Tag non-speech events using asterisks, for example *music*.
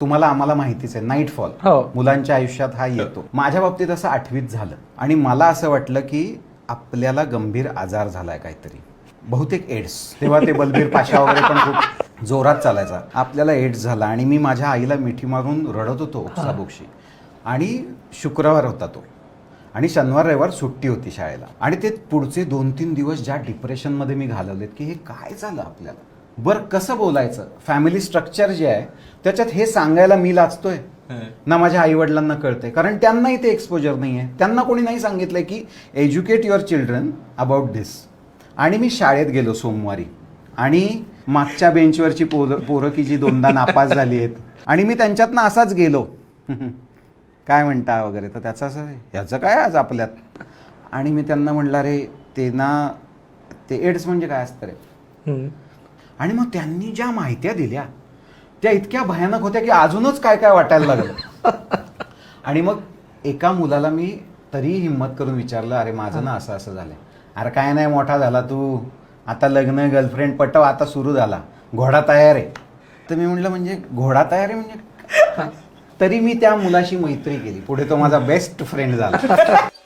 तुम्हाला आम्हाला माहितीच आहे नाईट फॉल हो. मुलांच्या आयुष्यात हा येतो. माझ्या बाबतीत असं आठवीत झालं. आणि मला असं वाटलं की आपल्याला गंभीर आजार झालाय काहीतरी. बहुतेक एड्स. तेव्हा ते बलबीर पाशा वगैरे पण खूप जोरात चालायचा. आपल्याला एड्स झाला आणि मी माझ्या आईला मिठी मारून रडत होतो उपसाबोक्षी. आणि शुक्रवार होता तो. आणि शनिवार रविवार सुट्टी होती शाळेला. आणि ते पुढचे दोन तीन दिवस ज्या डिप्रेशनमध्ये मी घालवलेत की हे काय झालं आपल्याला? बरं कसं बोलायचं? फॅमिली स्ट्रक्चर जे आहे त्याच्यात हे सांगायला मी लाचतोय ना माझ्या आई वडिलांना कळतंय. कारण त्यांनाही ते एक्सपोजर नाही आहे त्यांना कोणी नाही सांगितलंय की educate your children about this आणि मी शाळेत गेलो सोमवारी. आणि मागच्या बेंचवरची पोरं पोरं की जी दोनदा *laughs* नापास झाली आहेत. आणि मी त्यांच्यातनं असाच गेलो. *laughs* काय म्हणता वगैरे? तर त्याचं असं ह्याचं काय आज आपल्यात? आणि मी त्यांना म्हणलं रे ते ना ते एड्स म्हणजे काय असतं रे. आणि मग त्यांनी ज्या माहित्या दिल्या त्या इतक्या भयानक होत्या की अजूनच काय काय वाटायला लागलं. *laughs* आणि मग एका मुलाला मी तरी हिंमत करून विचारलं अरे माझं ना असं असं झालंय. अरे काय नाही मोठा झाला तू. आता लग्न गर्लफ्रेंड पटव आता सुरू झाला. घोडा तयार आहे. तर मी म्हटलं म्हणजे घोडा तयार आहे म्हणजे तरी मी त्या मुलाशी मैत्री केली. पुढे तो माझा बेस्ट फ्रेंड झाला. *laughs*